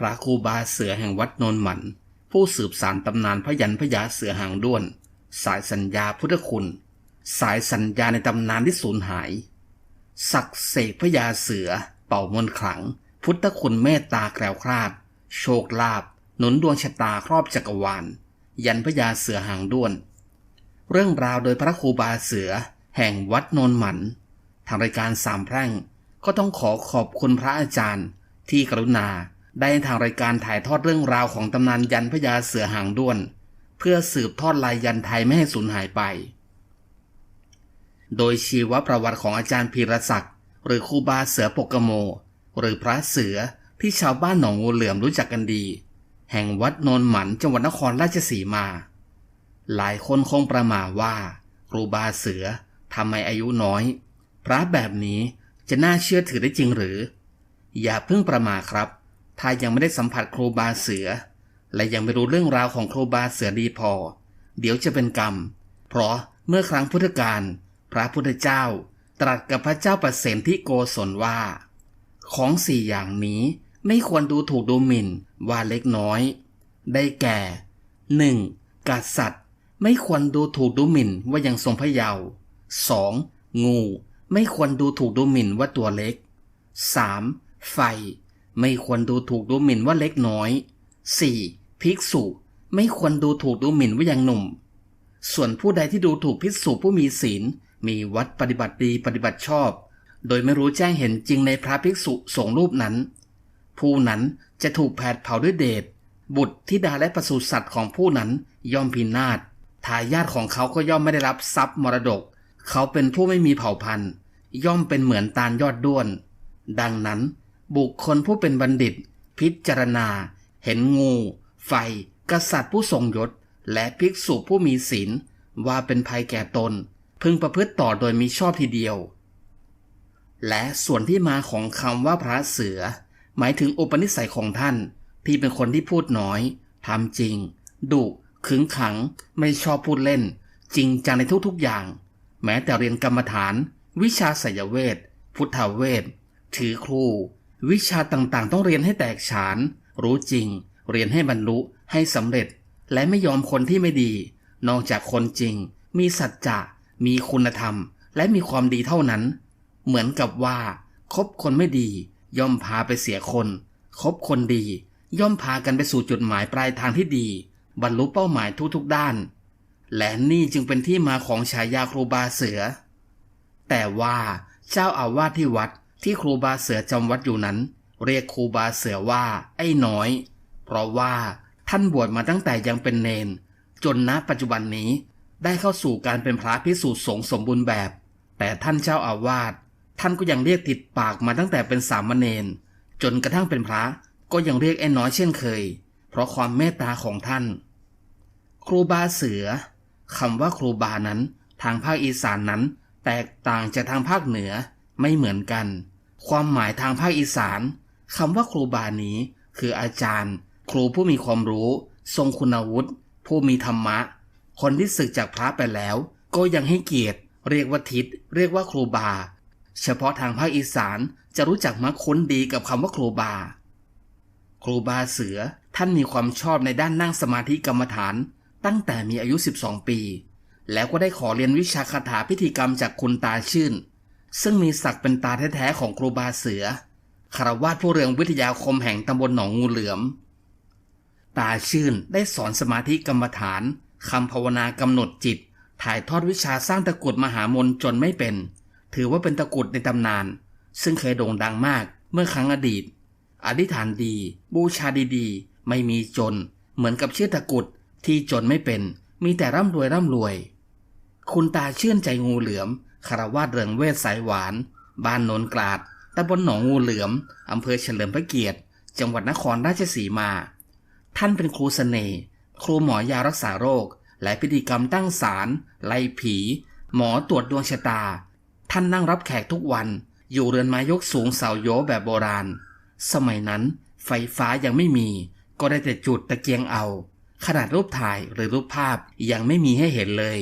พระครูบาเสือแห่งวัดโนนหมัน ผู้สืบสานตำนานพยันพยาเสือหางด้วน สายสัญญาพุทธคุณ สายสัญญาในตำนานที่สูญหาย ศักดิ์เสกพญาเสือ เป่ามนขลัง พุทธคุณเมตตาแกล้วคลาด โชคลาภหนุนดวงชะตาครอบจักรวาล ยันพญาเสือหางด้วน เรื่องราวโดยพระครูบาเสือ แห่งวัดโนนหมันทางรายการสามแพร่งก็ต้องขอขอบคุณพระอาจารย์ ที่กรุณา ได้ทางรายการถ่ายทอดเรื่องราวของตำนานยันพญาเสือหางด้วน เพื่อสืบทอดลายยันไทยไม่ให้สูญหายไป โดยชีวประวัติของอาจารย์พีรศักดิ์หรือครูบาเสือปกโม หรือพระเสือที่ชาวบ้านหนองงูเหลือมรู้จักกันดี แห่งวัดโนนหมันจังหวัดนครราชสีมา หลายคนคงประมาว่า ครูบาเสือทำไมอายุน้อย พระแบบนี้จะน่าเชื่อถือได้จริงหรือ อย่าเพิ่งประมาครับ ถ้ายังไม่ได้สัมผัสครูบาเสือ และยังไม่รู้เรื่องราวของครูบาเสือดีพอ เดี๋ยวจะเป็นกรรม เพราะเมื่อครั้งพุทธกาลพระพุทธเจ้าตรัสกับพระเจ้าประเสนที่โกศลว่า ของสี่อย่างนี้ไม่ควรดูถูกดูหมิ่นว่าเล็กน้อย ได้แก่ 1. กษัตริย์ไม่ควรดูถูกดูหมิ่นว่ายังทรงพระเยาว์ 2. งู ไม่ควรดูถูกดูหมิ่นว่าตัวเล็ก 3. ไฟ ไม่ควรดูถูกดูหมิ่นว่าเล็กน้อย 4. ภิกษุ ไม่ควรดูถูกดูหมิ่นว่ายังหนุ่ม ส่วนผู้ใดที่ดูถูกภิกษุผู้มีศีล มีวัดปฏิบัติดีปฏิบัติชอบ โดยไม่รู้แจ้งเห็นจริงในพระภิกษุสงฆ์รูปนั้น ผู้นั้นจะถูกแผดเผาด้วยเดช บุตรธิดาและปศุสัตว์ของผู้นั้นย่อมพินาศ ทายาทของเขาก็ย่อมไม่ได้รับทรัพย์มรดก เขาเป็นผู้ไม่มีเผ่าพันธุ์ ย่อมเป็นเหมือนตาลยอดด้วน ดังนั้น บุคคลผู้เป็นบัณฑิต พิจารณา เห็นงู ไฟ กษัตริย์ผู้ทรงยศ และภิกษุผู้มีศีล ว่าเป็นภัยแก่ตน พึงประพฤติต่อโดยมีชอบทีเดียว และส่วนที่มาของคำว่าพระเสือ หมายถึงอุปนิสัยของท่าน ที่เป็นคนที่พูดน้อยทำจริง ดุขึงขัง ไม่ชอบพูดเล่น จริงจังในทุกๆอย่าง แม้แต่เรียนกรรมฐาน วิชาไสยเวท พุทธเวท ถือครู วิชาต่างๆ ต้องเรียนให้แตกฉาน รู้จริง เรียนให้บรรลุให้สำเร็จ และไม่ยอมคนที่ไม่ดี นอกจากคนจริง มีสัจจะมีคุณธรรม และมีความดีเท่านั้น เหมือนกับว่า คบคนไม่ดี ย่อมพาไปเสียคน คบคนดี ย่อมพากันไปสู่จุดหมายปลายทางที่ดี บรรลุเป้าหมายทุกๆด้าน และนี่จึงเป็นที่มาของฉายาครูบาเสือ แต่ว่าเจ้าอาวาสที่วัด ที่ครูบาเสือจำวัดอยู่นั้น เรียกครูบาเสือว่า ไอ้น้อย เพราะว่าท่านบวชมาตั้งแต่ยังเป็นเนน จนณปัจจุบันนี้ได้เข้าสู่การเป็นพระพิสูจน์สงฆ์สมบูรณ์แบบ แต่ท่านเจ้าอาวาสท่านก็ยังเรียกติดปากมาตั้งแต่เป็นสามเณรจนกระทั่งเป็นพระก็ยังเรียกไอ้น้อยเช่นเคย เพราะความเมตตาของท่าน ครูบาเสือคำว่าครูบานั้น ทางภาคอีสานนั้น แตกต่างจากทางภาคเหนือ ไม่เหมือนกัน ความหมายทางภาคอีสานคำว่าครูบานี้ คืออาจารย์ ครูผู้มีความรู้ ทรงคุณวุฒิผู้มีธรรมะ คนที่ศึกจากพระไปแล้ว ก็ยังให้เกียรติ เรียกว่าทิศเรียกว่าครูบา เฉพาะทางภาคอีสานจะรู้จักมักคุ้นดีกับคำว่าครูบา ครูบาเสือท่านมีความชอบในด้านนั่งสมาธิกรรมฐาน ตั้งแต่มีอายุ 12 ปี แล้วก็ได้ขอเรียนวิชาคาถาพิธีกรรมจากคุณตาชื่น ซึ่งมีศักดิ์เป็นตาแท้ๆของครูบาเสือคารวาสผู้เรืองวิทยาคมแห่งตำบลหนองงูเหลือม ตาชื่นได้สอนสมาธิกรรมฐานคำภาวนากำหนดจิต ถ่ายทอดวิชาสร้างตะกุดมหามนจนไม่เป็น ถือว่าเป็นตะกุดในตำนาน ซึ่งเคยโด่งดังมากเมื่อครั้งอดีต อธิษฐานดี บูชาดีๆ ไม่มีจน เหมือนกับชื่อตะกุดที่จนไม่เป็น มีแต่ร่ำรวยร่ำรวย คุณตาชื่นใจงูเหลือม คารวาสเรืองเวทสายหวาน บ้านโนนกลาดตำบลหนองงูเหลือมอำเภอเฉลิมพระเกียรติ จังหวัดนครราชสีมา ท่านเป็นครูเสน่ห์ครูหมอยารักษาโรค และพิธีกรรมตั้งศาลไล่ผี หมอตรวจดวงชะตา ท่านนั่งรับแขกทุกวัน อยู่เรือนไม้ยกสูงเสาโยแบบโบราณ สมัยนั้น ไฟฟ้ายังไม่มี ก็ได้แต่จุดตะเกียงเอา ขนาดรูปถ่ายหรือรูปภาพยังไม่มีให้เห็นเลย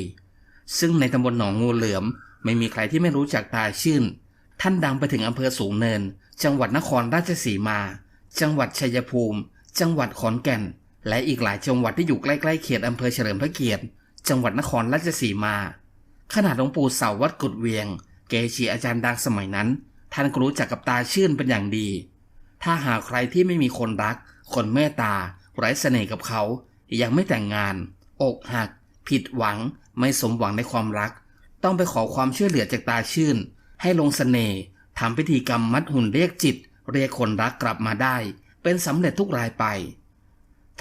ซึ่งในตำบลหนองงูเหลือม ไม่มีใครที่ไม่รู้จักตาชื่น ท่านดังไปถึงอำเภอสูงเนิน จังหวัดนครราชสีมา จังหวัดชัยภูมิ จังหวัดขอนแก่น และอีกหลายจังหวัดที่อยู่ใกล้ๆเขตอำเภอเฉลิมพระเกียรติ จังหวัดนครราชสีมา ขนาดหลวงปู่เสาวัดกุดเวียง เกจิอาจารย์ดังสมัยนั้น ท่านก็รู้จักกับตาชื่นเป็นอย่างดี ถ้าหากใครที่ไม่มีคนรัก คนเมตตาไร้เสน่ห์กับเขา ยังไม่แต่งงาน อกหัก ผิดหวัง ไม่สมหวังในความรัก ต้องไปขอความช่วยเหลือจากตาชื่น ให้ลงเสน่ห์ทำพิธีกรรมมัดหุ่นเรียกจิต เรียกคนรักกลับมาได้ เป็นสำเร็จทุกรายไป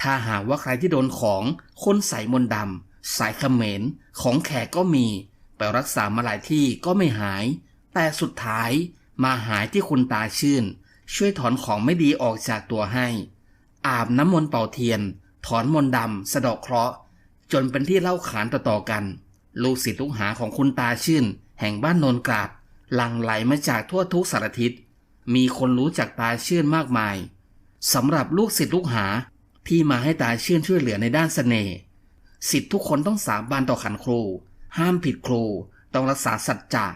ถ้าหากว่าใครที่โดนของคนใส่มนดำสายเขมรของแขกก็มี ไปรักษามาหลายที่ก็ไม่หาย แต่สุดท้ายมาหายที่คุณตาชื่น ช่วยถอนของไม่ดีออกจากตัวให้ อาบน้ำมนต์เป่าเทียน ถอนมนต์ดำสะดอกเคราะห์จนเป็นที่เล่าขานต่อๆกัน ลูกศิษย์ลูกหาของคุณตาชื่น แห่งบ้านโนนกราดหลั่งไหลมาจากทั่วทุกสารทิศมีคนรู้จักตาชื่นมากมายสำหรับลูกศิษย์ลูกหาที่มาให้ตาชื่นช่วยเหลือในด้านเสน่ห์ศิษย์ทุกคนต้องสาบานต่อขันครู ห้ามผิดครู ต้องรักษาสัจจะ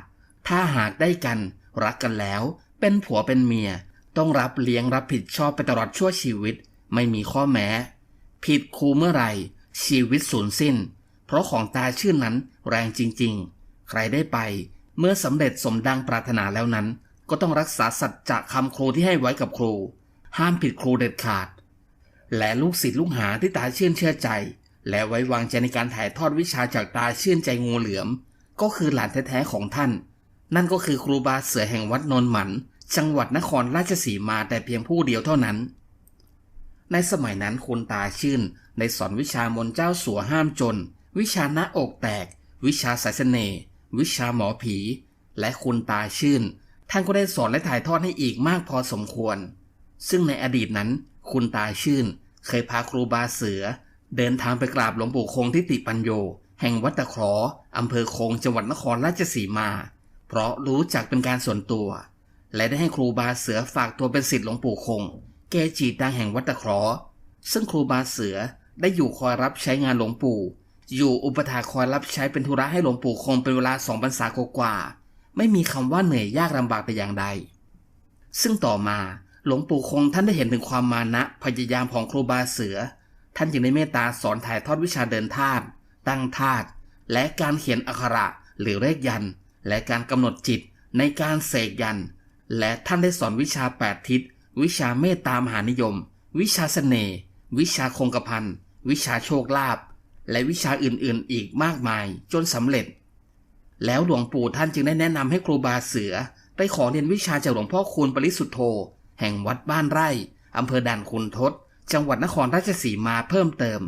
ถ้าหากได้กัน รักกันแล้ว เป็นผัวเป็นเมีย ต้องรับเลี้ยงรับผิดชอบไปตลอดชั่วชีวิต ไม่มีข้อแม้ ผิดครูเมื่อไหร่ ชีวิตสูญสิ้น ราะของตาชื่นนั้นแรงจริงๆ ใครได้ไป เมื่อสำเร็จสมดังปรารถนาแล้วนั้น ก็ต้องรักษาสัจจะคำครูที่ให้ไว้กับครู ห้ามผิดครูเด็ดขาด และลูกศิษย์ลูกหาที่ตาชื่นเชื่อใจ และไว้วางใจในการถ่ายทอดวิชาจากตาชื่นใจงูเหลือม ก็คือหลานแท้ๆของท่าน นั่นก็คือครูบาเสือแห่งวัดนนหมัน จังหวัดนครราชสีมาแต่เพียงผู้เดียวเท่านั้นในสมัยนั้นคุณตาชื่นได้สอนวิชามนเจ้าสัวห้ามจน วิชาหน้าอกแตก วิชาสายเสน่ห์วิชาหมอผี และคุณตาชื่น ท่านก็ได้สอนและถ่ายทอดให้อีกมากพอสมควร ซึ่งในอดีตนั้น คุณตาชื่น เคยพาครูบาเสือ เดินทางไปกราบหลวงปู่คงทิติปัญโย แห่งวัดตะคราะห์อำเภอคงจังหวัดนครราชสีมา เพราะรู้จักเป็นการส่วนตัว และได้ให้ครูบาเสือฝากตัวเป็นศิษย์หลวงปู่คง เกจิดังแห่งวัดตะคราะห์ซึ่งครูบาเสือได้อยู่คอยรับใช้งานหลวงปู่ อยู่อุปถาคอยรับใช้เป็นธุระให้หลวงปู่คงเป็นเวลาสองพรรษากว่าๆไม่มีคำว่าเหนื่อยยากลำบากแต่อย่างใด ซึ่งต่อมาหลวงปู่คงท่านได้เห็นถึงความมานะพยายามของครูบาเสือ ท่านจึงได้เมตตาสอนถ่ายทอดวิชาเดินธาตุตั้งธาตุและการเขียนอักขระหรือเลขยัน และการกำหนดจิตในการเสกยัน และท่านได้สอนวิชาแปดทิศ วิชาเมตตามหานิยม วิชาเสน่ห์วิชาคงกระพันวิชาโชคลาภ และวิชาอื่นๆอีกมากมายจนสำเร็จ แล้วหลวงปู่ท่านจึงได้แนะนำให้ครูบาเสือไปขอเรียนวิชาจากหลวงพ่อคูณปริสุทธโธ แห่งวัดบ้านไร่อำเภอด่านคุณทศ จังหวัดนครราชสีมาเพิ่มเติม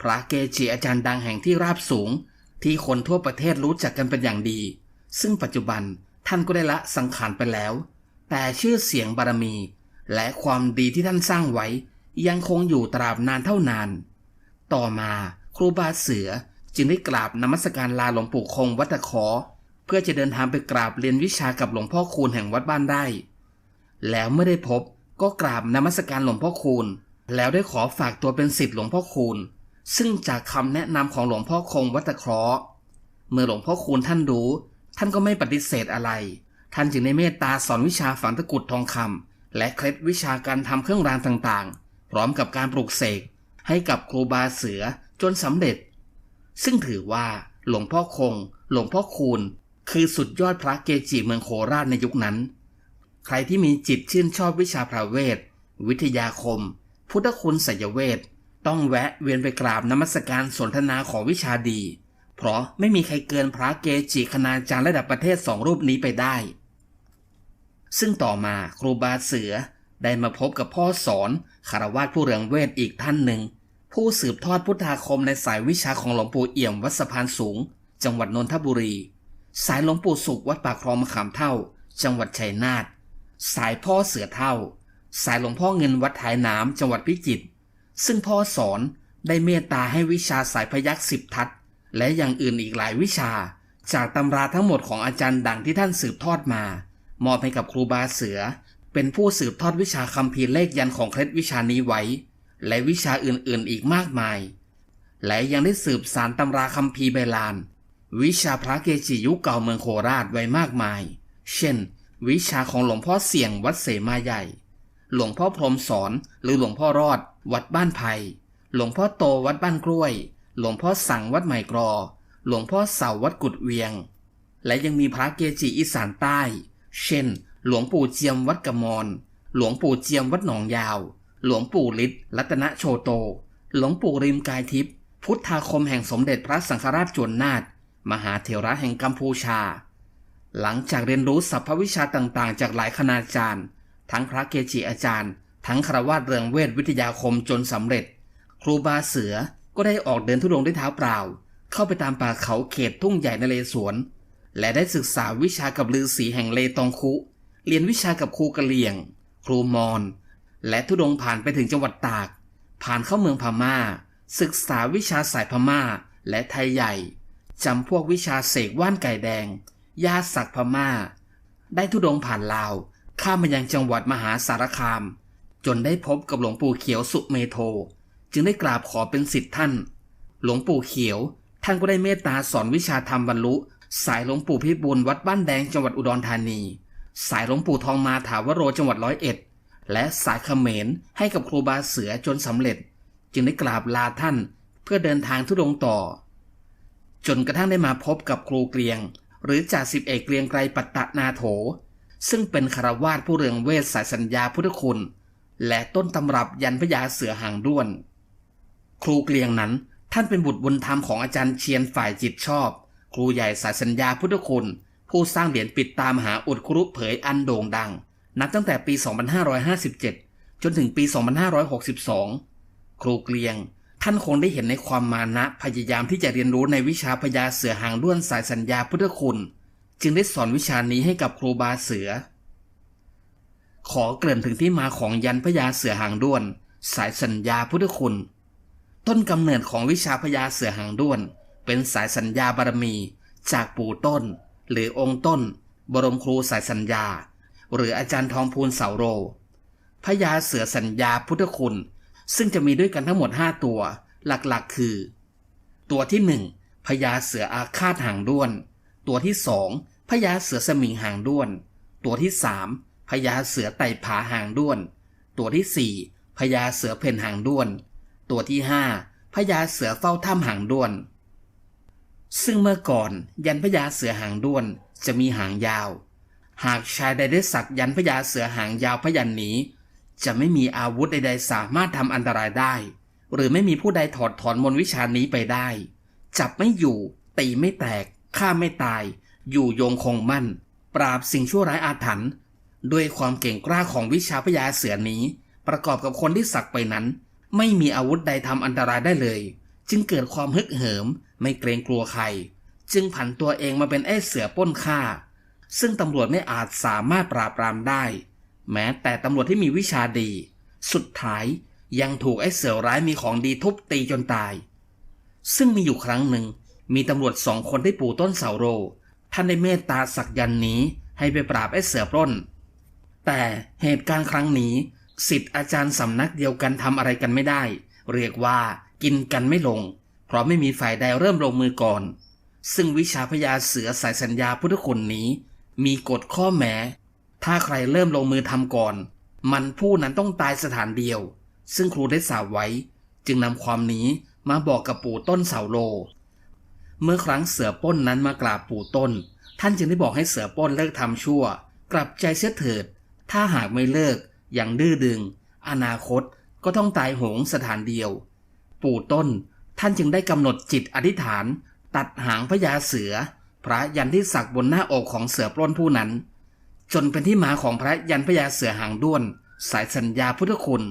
พระเกจิอาจารย์ดังแห่งที่ราบสูง ที่คนทั่วประเทศรู้จักกันเป็นอย่างดี ซึ่งปัจจุบันท่านก็ได้ละสังขารไปแล้ว แต่ชื่อเสียงบารมี และความดีที่ท่านสร้างไว้ ยังคงอยู่ตราบนานเท่านาน ต่อมา ครูบาเสือจึงได้กราบนมัสการลาหลวงปู่คงวัดตะขอ เพื่อจะเดินทางไปกราบเรียนวิชากับหลวงพ่อคูณแห่งวัดบ้านไร่แล้วเมื่อได้พบก็กราบนมัสการหลวงพ่อคูณ แล้วได้ขอฝากตัวเป็นศิษย์หลวงพ่อคูณ ซึ่งจากคำแนะนำของหลวงพ่อคงวัดตะเคราะห์เมื่อหลวงพ่อคูณท่านรู้ ท่านก็ไม่ปฏิเสธอะไร ท่านจึงได้เมตตาสอนวิชาฝังตะกุดทองคำและเคล็ดวิชาการทำเครื่องรางต่างๆ พร้อมกับการปลูกเสกให้กับครูบาเสือ จนสำเร็จ ซึ่งถือว่าหลวงพ่อคง หลวงพ่อคูณ คือสุดยอดพระเกจิเมืองโคราชในยุคนั้น ใครที่มีจิตชื่นชอบวิชาพระเวท วิทยาคม พุทธคุณสยเวท ต้องแวะเวียนไปกราบนมัสการสนทนาของวิชาดี เพราะไม่มีใครเกินพระเกจิคณาจารย์ระดับประเทศสองรูปนี้ไปได้ ซึ่งต่อมาครูบาเสือได้มาพบกับพ่อสอนคารวาสผู้เรืองเวทอีกท่านหนึ่ง ผู้สืบทอดพุทธาคมในสายวิชาของหลวงปู่เอี่ยมวัดสะพานสูง จังหวัดนนทบุรี สายหลวงปู่สุขวัดปากคลองมะขามเท่า จังหวัดชัยนาทสายพ่อเสือเท่า สายหลวงพ่อเงินวัดท้ายน้ำจังหวัดพิจิตรซึ่งพ่อสอนได้เมตตาให้วิชาสายพยักสิบทัศน์และอย่างอื่นอีกหลายวิชา จากตำราทั้งหมดของอาจารย์ดังที่ท่านสืบทอดมามอบให้กับครูบาเสือ เป็นผู้สืบทอดวิชาคัมภีร์เลขยันของเคล็ดวิชานี้ไว้ และวิชาอื่นๆอีกมากมาย และยังได้สืบสารตำราคัมภีร์ใบลาน วิชาพระเกจิยุคเก่าเมืองโคราชไว้มากมาย เช่น วิชาของหลวงพ่อเสี่ยงวัดเสมาใหญ่ หลวงพ่อพรมสอนหรือหลวงพ่อรอด วัดบ้านไผ่หลวงพ่อโตวัดบ้านกล้วย หลวงพ่อสั่งวัดใหม่กรอ หลวงพ่อเสาวัดกุดเวียง และยังมีพระเกจิอีสานใต้ เช่น หลวงปู่เจียมวัดกระมอน หลวงปู่เจียมวัดหนองยาว หลวงปู่ฤทธิ์รัตนโชโต หลวงปู่ริมกายทิพย์พุทธาคมแห่งสมเด็จพระสังฆราชจวนนาถมหาเถระแห่งกัมพูชา หลังจากเรียนรู้สรรพวิชาต่างๆ จากหลายคณาจารย์ ทั้งพระเกจิอาจารย์ ทั้งคารวาสเรืองเวทวิทยาคมจนสำเร็จ ครูบาเสือก็ได้ออกเดินทุดงด้วยเท้าเปล่า เข้าไปตามป่าเขาเขตทุ่งใหญ่นเรศวร และได้ศึกษาวิชากับลือศีแห่งเลตองคุ เรียนวิชากับครูกะเหลี่ยง ครูมอน และทุดงผ่านไปถึงจังหวัดตาก ผ่านเข้าเมืองพม่า ศึกษาวิชาสายพม่า และไทยใหญ่จำพวกวิชาเสกว่านไก่แดง ยาสักพม่า ได้ทุดงผ่านลาว ข้ามมายังจังหวัดมหาสารคาม จนได้พบกับหลวงปู่เขียวสุเมโท จึงได้กราบขอเป็นสิทธิ์ท่าน หลวงปู่เขียว ท่านก็ได้เมตตาสอนวิชาธรรมบรรลุ สายหลวงปู่พิบูลวัดบ้านแดงจังหวัดอุดรธานี สายหลวงปู่ทองมาถาวโรจังหวัดร้อยเอ็ด และสายเขมรให้กับครูบาเสือจนสำเร็จ จึงได้กราบลาท่านเพื่อเดินทางทุดงต่อ จนกระทั่งได้มาพบกับครูเกรียง หรือจ่าสิบเอกเกรียงไกรปัตตนาโถ ซึ่งเป็นคารวาสผู้เรืองเวทสายสัญญาพุทธคุณ และต้นตำรับยันพญาเสือหางด้วน ครูเกรียงนั้นท่านเป็นบุตรบุญธรรมของอาจารย์เชียนฝ่ายจิตชอบ ครูใหญ่สายสัญญาพุทธคุณ ผู้สร้างเหรียญปิดตามหาอุดครุเผยอันโด่งดัง นับตั้งแต่ปี 2557 จนถึงปี 2562 ครูเกรียง ท่านคงได้เห็นในความมานะพยายามที่จะเรียนรู้ในวิชาพญาเสือหางด้วนสายสัญญาพุทธคุณ จึงได้สอนวิชานี้ให้กับครูบาเสือ ขอเกริ่นถึงที่มาของยันพญาเสือหางด้วน สายสัญญาพุทธคุณ ต้นกำเนิดของวิชาพญาเสือหางด้วน เป็นสายสัญญาบารมี จากปู่ต้น หรือองค์ต้น บรมครูสายสัญญา หรืออาจารย์ทองพูนเสาโร พญาเสือสัญญาพุทธคุณ ซึ่งจะมีด้วยกันทั้งหมด 5 ตัว หลักๆ คือ ตัวที่ 1พญาเสืออาคาตหางด้วน ตัวที่ 2พญาเสือสมิงหางด้วน ตัวที่ 3พญาเสือไต่ผาหางด้วน ตัวที่ 4พญาเสือเพ่นหางด้วน ตัวที่ 5พญาเสือเฝ้าถ้ำหางด้วน ซึ่งเมื่อก่อนยันพญาเสือหางด้วนจะมีหางยาว หากชายใดได้สักยันพญาเสือหางยาวพยันนี้ จะไม่มีอาวุธใดๆสามารถทำอันตรายได้ หรือไม่มีผู้ใดถอดถอนมนวิชานี้ไปได้ จับไม่อยู่ ตีไม่แตกฆ่าไม่ตาย อยู่โยงคงมั่น ปราบสิ่งชั่วร้ายอาถรรพ์ด้วยความเก่งกล้าของวิชาพญาเสือนี้ ประกอบกับคนที่สักไปนั้น ไม่มีอาวุธใดทำอันตรายได้เลย จึงเกิดความฮึกเหิม ไม่เกรงกลัวใคร จึงผันตัวเองมาเป็นไอ้เสือป้นฆ่า ซึ่งตำรวจไม่อาจสามารถปราบปรามได้ แม้แต่ตำรวจที่มีวิชาดี สุดท้ายยังถูกไอ้เสือร้ายมีของดีทุบตีจนตาย ซึ่งมีอยู่ครั้งหนึ่ง มีตำรวจสองคนที่ปู่ต้นเสาโร ท่านได้เมตตาสักยันนี้ให้ไปปราบไอ้เสือปล้น แต่เหตุการณ์ครั้งนี้สิทธิ์อาจารย์สำนักเดียวกันทำอะไรกันไม่ได้ เรียกว่ากินกันไม่ลง เพราะไม่มีฝ่ายใดเริ่มลงมือก่อน ซึ่งวิชาพยาเสือสายสัญญาพุทธคุณนี้ มีกฎข้อแม้ ถ้าใครเริ่มลงมือทำก่อน มันผู้นั้นต้องตายสถานเดียว ซึ่งครูได้สาบไว้ จึงนำความนี้มาบอกกับปู่ต้นเสาโล เมื่อครั้งเสือป้นนั้นมากราบปู่ต้น ท่านจึงได้บอกให้เสือป้นเลิกทำชั่ว กลับใจเสียเถิด ถ้าหากไม่เลิกอย่างดื้อดึง อนาคตก็ต้องตายโหงสถานเดียว ปู่ต้นท่านจึงได้กำหนดจิตอธิษฐาน ตัดหางพญาเสือ พระยันที่สักบนหน้าอกของเสือปล้นผู้นั้น จนเป็นที่มาของพระยันพญาเสือหางด้วน สายสัญญาพุทธคุณ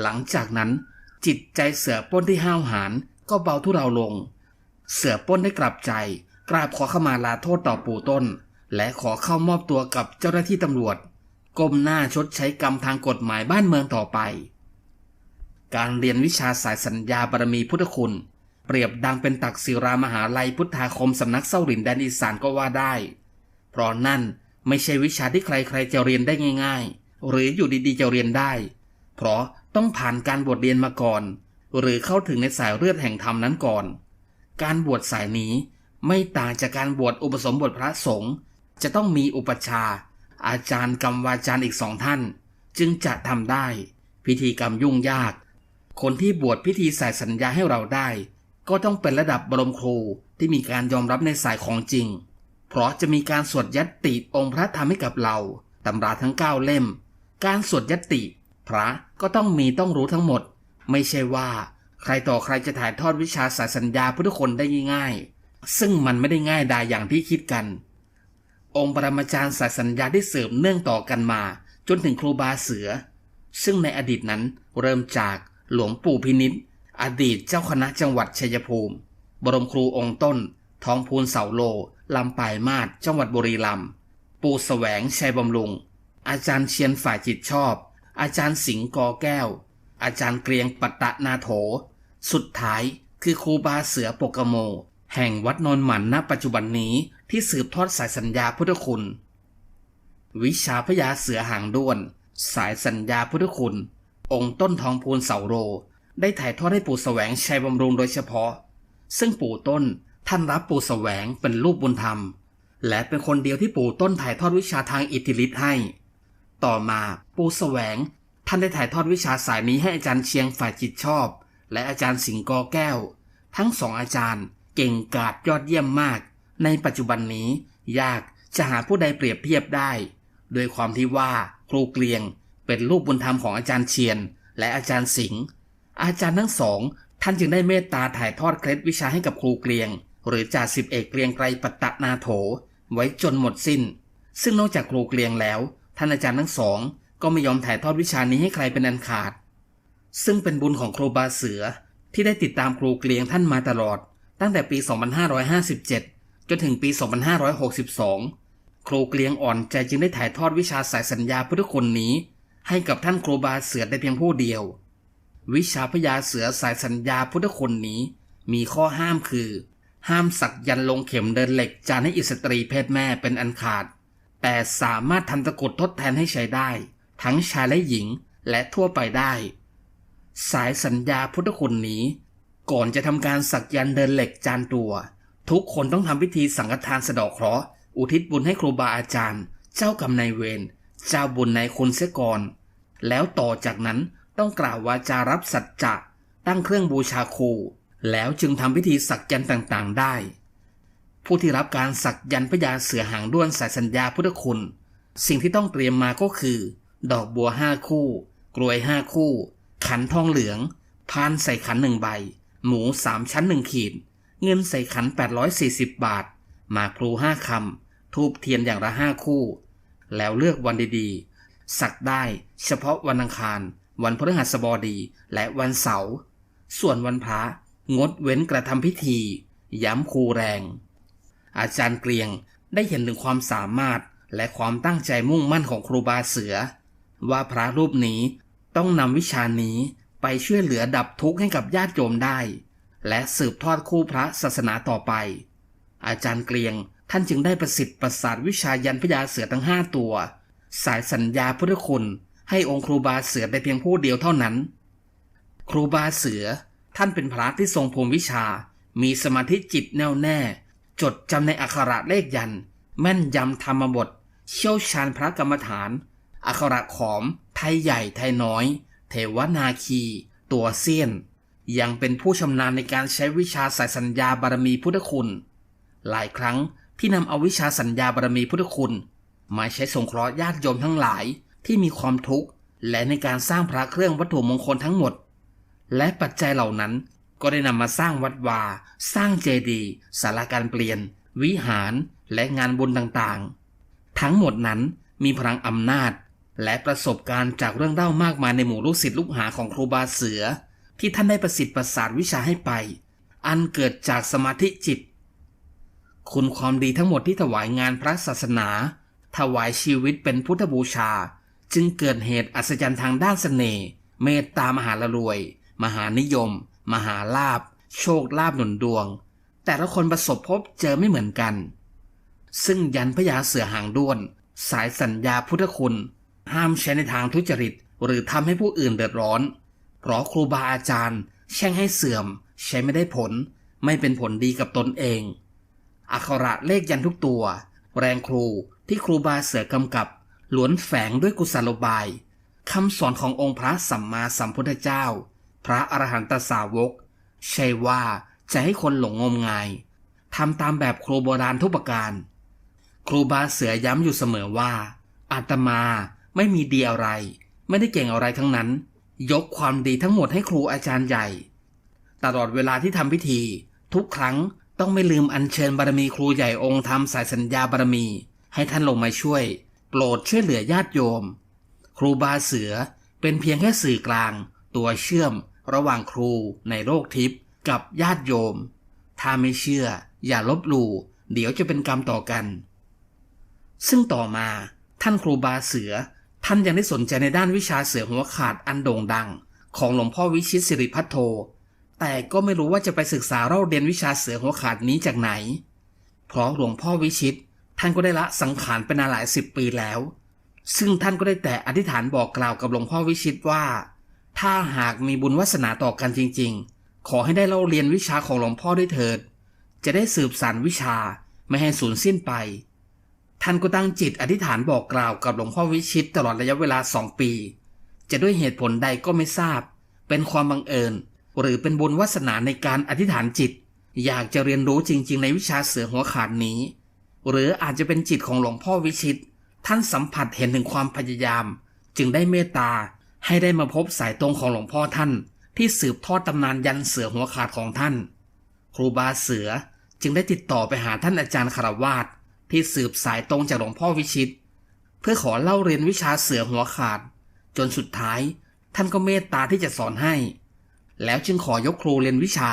หลังจากนั้นจิตใจเสือปล้นที่ห้าวหาญก็เบาทุเราลง เสือปล้นได้กลับใจ กราบขอขมาลาโทษต่อปู่ต้น และขอเข้ามอบตัวกับเจ้าหน้าที่ตำรวจก้มหน้าชดใช้กรรมทางกฎหมายบ้านเมืองต่อไป การเรียนวิชาสายสัญญาบารมีพุทธคุณ เปรียบดังเป็นตักศิรามหาลัยพุทธาคมสำนักเศร้าหลินแดนอีสานก็ว่าได้ เพราะนั่นไม่ใช่วิชาที่ใครๆจะเรียนได้ง่าย ๆ หรืออยู่ดีๆจะเรียนได้ เพราะต้องผ่านการบวชเรียนมาก่อน หรือเข้าถึงในสายเลือดแห่งธรรมนั้นก่อน การบวชสายนี้ไม่ต่างจากการบวชอุปสมบทพระสงฆ์จะต้องมีอุปชา อาจารย์กรรมวาจารย์อีกสองท่าน จึงจะทำได้ พิธีกรรมยุ่งยาก คนที่บวชพิธีใส่สัญญาให้เราได้ ก็ต้องเป็นระดับบรมครูที่มีการยอมรับในสายของจริง เพราะจะมีการสวดยัตติองค์พระธรรมให้กับเราตำราทั้งเก้าเล่ม การสวดยัตติ พระก็ต้องมีต้องรู้ทั้งหมด ไม่ใช่ว่า ใครต่อใครจะถ่ายทอดวิชาสายสัญญาพุทธคนได้ง่ายๆ ซึ่งมันไม่ได้ง่ายดายอย่างที่คิดกัน องค์ปรมาจารย์สายสัญญาที่สืบเนื่องต่อกันมา จนถึงครูบาเสือ ซึ่งในอดีตนั้นเริ่มจากหลวงปู่พินิษ์ อดีตเจ้าคณะจังหวัดชัยภูมิ บรมครูองค์ต้น ท้องพูนเสาโล ลำปายมาศจังหวัดบุรีรัมย์ปู่แสวงชัยบำรุง อาจารย์เชียนฝ่ายจิตชอบ อาจารย์สิงห์กอแก้ว อาจารย์เกรียงปัตตะนาโถ สุดท้ายคือครูบาเสือปกโม แห่งวัดนนหมันณปัจจุบันนี้ที่สืบทอดสายสัญญาพุทธคุณ วิชาพญาเสือหางด้วน สายสัญญาพุทธคุณ องค์ต้นทองพูนเสาโร ได้ถ่ายทอดให้ปู่แสวงชัยบำรุงโดยเฉพาะ ซึ่งปู่ต้นท่านรับปู่แสวงเป็นลูกบุญธรรม และเป็นคนเดียวที่ปู่ต้นถ่ายทอดวิชาทางอิทธิฤทธิ์ให้ ต่อมาปู่แสวงท่านได้ถ่ายทอดวิชาสายนี้ให้อาจารย์เชียงฝ่ายจิตชอบ และอาจารย์สิงห์กอแก้ว ทั้งสองอาจารย์เก่งกาจยอดเยี่ยมมาก ในปัจจุบันนี้ ยากจะหาผู้ใดเปรียบเทียบได้โดยความที่ว่าครูเกลียงเป็นลูกบุญธรรมของอาจารย์เชียน และอาจารย์สิงห์ อาจารย์ทั้งสอง ท่านจึงได้เมตตาถ่ายทอดเคล็ดวิชาให้กับครูเกลียง หรือจ่าสิบเอกเกลียงไกรปัตตนาโถ ไว้จนหมดสิ้น ซึ่งนอกจากครูเกลียงแล้ว ท่านอาจารย์ทั้งสอง ก็ไม่ยอมถ่ายทอดวิชานี้ให้ใครเป็นอันขาด ซึ่งเป็นบุญของครูบาเสือที่ได้ติดตามครูเกลียงท่านมาตลอด ตั้งแต่ปี 2557 จนถึงปี 2562 ครูเกลียงอ่อนใจจึงได้ถ่ายทอดวิชาสายสัญญาพุทธคุณนี้ ให้กับท่านครูบาเสือได้เพียงผู้เดียว วิชาพญาเสือสายสัญญาพุทธคุณนี้ มีข้อห้ามคือ ห้ามสักยันลงเข็มเดินเหล็กจานให้อิสตรีเพศแม่เป็นอันขาด แต่สามารถทำตะกรุดทดแทนให้ใช้ได้ ทั้งชายและหญิงและทั่วไปได้ สายสัญญาพุทธคุณนี้ ก่อนจะทำการสักยันเดินเหล็กจานตัว ทุกคนต้องทำพิธีสังฆทานสะดอกเคราะห์อุทิศบุญให้ครูบาอาจารย์ เจ้ากรรมนายเวรเจ้าบุญนายคุณเสียก่อนแล้วต่อจากนั้น ต้องกล่าววาจารับสัจจะตั้งเครื่องบูชาครู แล้วจึงทำพิธีสักยันต์ต่างๆได้ ผู้ที่รับการสักยันต์พญาเสือหางด้วนสายสัญญาพุทธคุณ สิ่งที่ต้องเตรียมมาก็คือ ดอกบัวห้าคู่ กลวยห้าคู่ ขันทองเหลืองพานใส่ขันหนึ่งใบ หมูสามชั้นหนึ่งขีด เงินใส่ขัน 840 บาทหมากพลูห้าคำทูบเทียนอย่างละห้าคู่ แล้วเลือกวันดีๆ สักได้เฉพาะวันอังคาร วันพฤหัสบดีและวันเสาร์ ส่วนวันพระ งดเว้นกระทำพิธี ย้ำครูแรง อาจารย์เกรียงได้เห็นถึงความสามารถและความตั้งใจมุ่งมั่นของครูบาเสือ ว่าพระรูปนี้ต้องนำวิชานี้ไปช่วยเหลือดับทุกข์ให้กับญาติโยมได้ และสืบทอดคู่พระศาสนาต่อไป อาจารย์เกรียงท่านจึงได้ประสิทธิ์ประสาทวิชายันพญาเสือทั้งห้าตัว สายสัญญาพุทธคุณ ให้องค์ครูบาเสือได้เพียงผู้เดียวเท่านั้น ครูบาเสือท่านเป็นพระที่ทรงภูมิวิชา มีสมาธิจิตแน่วแน่ จดจำในอักขระเลขยัน แม่นยำธรรมบท เชี่ยวชาญพระกรรมฐาน อักขระขอม ไทยใหญ่ไทยน้อย เทวนาคี ตัวเซียน ยังเป็นผู้ชำนาญในการใช้วิชาสายสัญญาบารมีพุทธคุณ หลายครั้งที่นำเอาวิชาสัญญาบารมีพุทธคุณมาใช้สงเคราะห์ญาติโยมทั้งหลาย ที่มีความทุกข์และในการสร้างพระเครื่องวัตถุมงคลทั้งหมด และปัจจัยเหล่านั้นก็ได้นำมาสร้างวัดวา สร้างเจดีย์ศาลาการเปลี่ยน วิหารและงานบุญต่างๆ ทั้งหมดนั้นมีพลังอำนาจ และประสบการณ์จากเรื่องเล่ามากมายในหมู่ลูกศิษย์ลูกหาของครูบาเสือ ที่ท่านได้ประสิทธิ์ประสาทวิชาให้ไป อันเกิดจากสมาธิจิต คุณความดีทั้งหมดที่ถวายงานพระศาสนา ถวายชีวิตเป็นพุทธบูชา จึงเกิดเหตุอัศจรรย์ทางด้านเสน่ห์เมตตามหาละรวย มหานิยม มหาลาภโชคลาภหนุนดวง แต่ละคนประสบพบเจอไม่เหมือนกัน ซึ่งยันพญาเสือหางด้วน สายสัญญาพุทธคุณ ห้ามใช้ในทางทุจริต หรือทำให้ผู้อื่นเดือดร้อน เพราะครูบาอาจารย์ แช่งให้เสื่อม ใช้ไม่ได้ผล ไม่เป็นผลดีกับตนเองอักขระเลขยันทุกตัว แรงครูที่ครูบาเสือกำกับ ล้วนแฝงด้วยกุศโลบายคำสอนขององค์พระสัมมาสัมพุทธเจ้า พระอรหันตสาวก ใช่ว่าจะให้คนหลงงมงายทำตามแบบครูโบราณทุกประการ ครูบาเสือย้ำอยู่เสมอว่า อาตมาไม่มีดีอะไร ไม่ได้เก่งอะไรทั้งนั้น ยกความดีทั้งหมดให้ครูอาจารย์ใหญ่ ตลอดเวลาที่ทำพิธี ทุกครั้งต้องไม่ลืมอัญเชิญบารมีครูใหญ่องค์ทำสายสัญญาบารมี ให้ท่านลงมาช่วย โปรดช่วยเหลือญาติโยม ครูบาเสือเป็นเพียงแค่สื่อกลาง ตัวเชื่อม ระหว่างครูในโลกทิพย์กับญาติโยม ถ้าไม่เชื่อ อย่าลบหลู่เดี๋ยวจะเป็นกรรมต่อกัน ซึ่งต่อมาท่านครูบาเสือ ท่านยังได้สนใจในด้านวิชาเสือหัวขาดอันโด่งดัง ของหลวงพ่อวิชิตสิริพัทโท แต่ก็ไม่รู้ว่าจะไปศึกษาเล่าเรียนวิชาเสือหัวขาดนี้จากไหน เพราะหลวงพ่อวิชิต ท่านก็ได้ละสังขารไปนานหลายสิบปีแล้ว ซึ่งท่านก็ได้แต่อธิษฐานบอกกล่าวกับหลวงพ่อวิชิตว่า ถ้าหากมีบุญวาสนาต่อกันจริง ๆ ขอให้ได้เล่าเรียนวิชาของหลวงพ่อด้วยเถิด จะได้สืบสานวิชาไม่ให้สูญสิ้นไป ท่านก็ตั้งจิตอธิษฐานบอกกล่าวกับหลวงพ่อวิชิตตลอดระยะเวลาสองปี จะด้วยเหตุผลใดก็ไม่ทราบ เป็นความบังเอิญ หรือเป็นบุญวาสนาในการอธิษฐานจิต อยากจะเรียนรู้จริง ๆ ในวิชาเสือหัวขาดนี้ หรืออาจจะเป็นจิตของหลวงพ่อวิชิต ท่านสัมผัสเห็นถึงความพยายาม จึงได้เมตตาให้ได้มาพบสายตรงของหลวงพ่อท่าน ที่สืบทอดตำนานยันเสือหัวขาดของท่าน ครูบาเสือจึงได้ติดต่อไปหาท่านอาจารย์คารวาสที่สืบสายตรงจากหลวงพ่อวิชิต เพื่อขอเล่าเรียนวิชาเสือหัวขาด จนสุดท้าย ท่านก็เมตตาที่จะสอนให้ แล้วจึงขอยกครูเรียนวิชา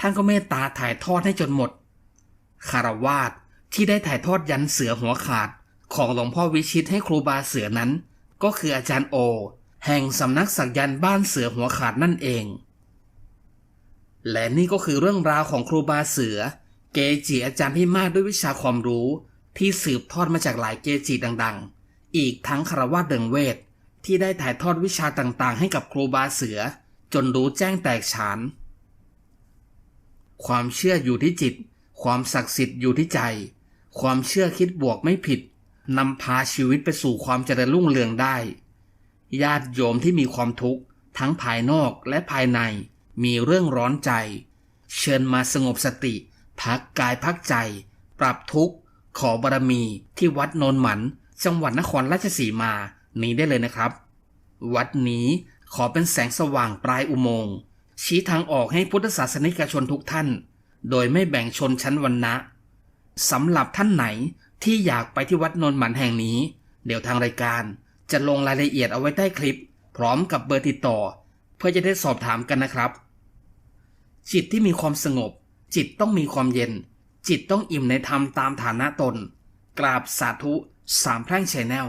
ท่านก็เมตตาถ่ายทอดให้จนหมดคารวาส ที่ได้ถ่ายทอดยันเสือหัวขาด ของหลวงพ่อวิชิตให้ครูบาเสือนั้น ก็คืออาจารย์โอ แห่งสำนักสักยันบ้านเสือหัวขาดนั่นเอง และนี่ก็คือเรื่องราวของครูบาเสือ เกจิอาจารย์ที่มากด้วยวิชาความรู้ ที่สืบทอดมาจากหลายเกจิดังๆ อีกทั้งคารวะเดิงเวทที่ได้ถ่ายทอดวิชาต่างๆ ให้กับครูบาเสือ จนรู้แจ้งแตกฉาน ความเชื่ออยู่ที่จิต ความศักดิ์สิทธิ์อยู่ที่ใจ ความเชื่อคิดบวกไม่ผิดนำพาชีวิตไปสู่ความเจริญรุ่งเรืองได้ ญาติโยมที่มีความทุกข์ทั้งภายนอกและภายในมีเรื่องร้อนใจ เชิญมาสงบสติ พักกายพักใจ ปรับทุกข์ ขอบารมีที่วัดโนนหมัน จังหวัดนครราชสีมานี้ได้เลยนะครับ วัดนี้ขอเป็นแสงสว่างปลายอุโมงค์ชี้ทางออกให้พุทธศาสนิกชนทุกท่าน โดยไม่แบ่งชนชั้นวรรณะ สำหรับท่านไหนที่อยากไปที่วัดนนนหมันแห่งนี้ เดี๋ยวทางรายการจะลงรายละเอียดเอาไว้ใต้คลิป พร้อมกับเบอร์ติดต่อ เพื่อจะได้สอบถามกันนะครับ จิตที่มีความสงบ จิตต้องมีความเย็น จิตต้องอิ่มในธรรมตามฐานะตน กราบสาธุสามแพร่งชแนล